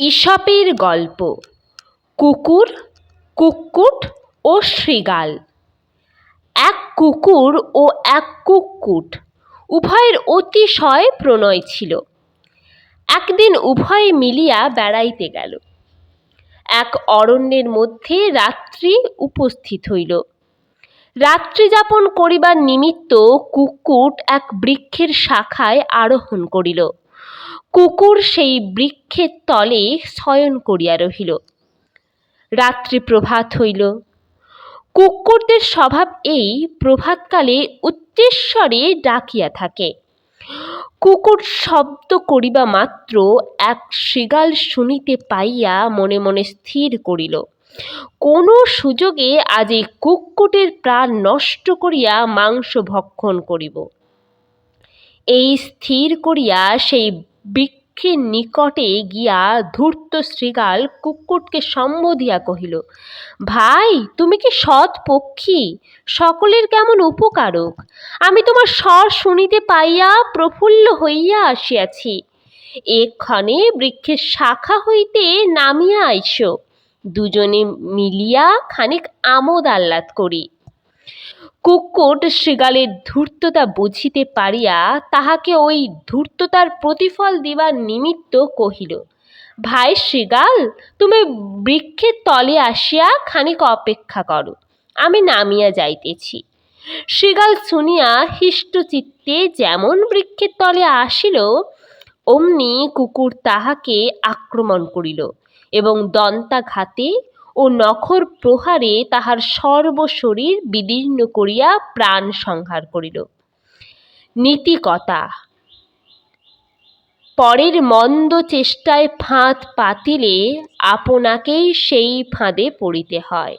ঈশপের গল্প। কুকুর, কুক্কুট ও শৃগাল। এক কুকুর ও এক কুক্কুট উভয়ের অতিশয় প্রণয় ছিল। একদিন উভয়ে মিলিয়া বেড়াইতে গেল। এক অরণ্যের মধ্যে রাত্রি উপস্থিত হইল। রাত্রি যাপন করিবার নিমিত্ত কুক্কুট এক বৃক্ষের শাখায় আরোহণ করিল। কুকুর সেই বৃক্ষের তলে শয়ন করিয়া রহিল। রাত্রি প্রভাত হইল। কুকুরদের স্বভাব এই, প্রভাতকালে উচ্চেস্বরে ডাকিয়া থাকে। কুকুর শব্দ করিবা মাত্র এক শৃগাল শুনিতে পাইয়া মনে মনে স্থির করিল। কোনো সুযোগে আজ এই কুক্কুটের প্রাণ নষ্ট করিয়া মাংস ভক্ষণ করিব। এই স্থির করিয়া সেই বৃক্ষের নিকটে গিয়া ধূর্ত শৃগাল কুক্কুটকে সম্বোধিয়া কহিল, ভাই, তুমি কি সৎ পক্ষী? সকলের কেমন উপকারক? আমি তোমার স্বর শুনিতে পাইয়া প্রফুল্ল হইয়া আসিয়াছি। এক্ষণে বৃক্ষের শাখা হইতে নামিয়া আইস। দুজনে মিলিয়া খানিক আমোদ আহ্লাদ করি। কুক্কুট শৃগালের ধূর্ততা বুঝিতে পারিয়া তাহাকে ওই ধূর্ততার প্রতিফল দিবার নিমিত্ত কহিল, ভাই শৃগাল, তুমি বৃক্ষের তলে আসিয়া খানিক অপেক্ষা করো, আমি নামিয়া যাইতেছি। শৃগাল শুনিয়া হিষ্টচিত্তে যেমন বৃক্ষের তলে আসিল, অমনি কুকুর তাহাকে আক্রমণ করিল এবং দন্তাঘাতে ও নখর প্রহারে তাহার সর্বশরীর বিদীর্ণ করিয়া প্রাণ সংহার করিল। নীতিকতা পরের মন্দ চেষ্টায় ফাঁদ পাতিলে আপনাকেই সেই ফাঁদে পড়িতে হয়।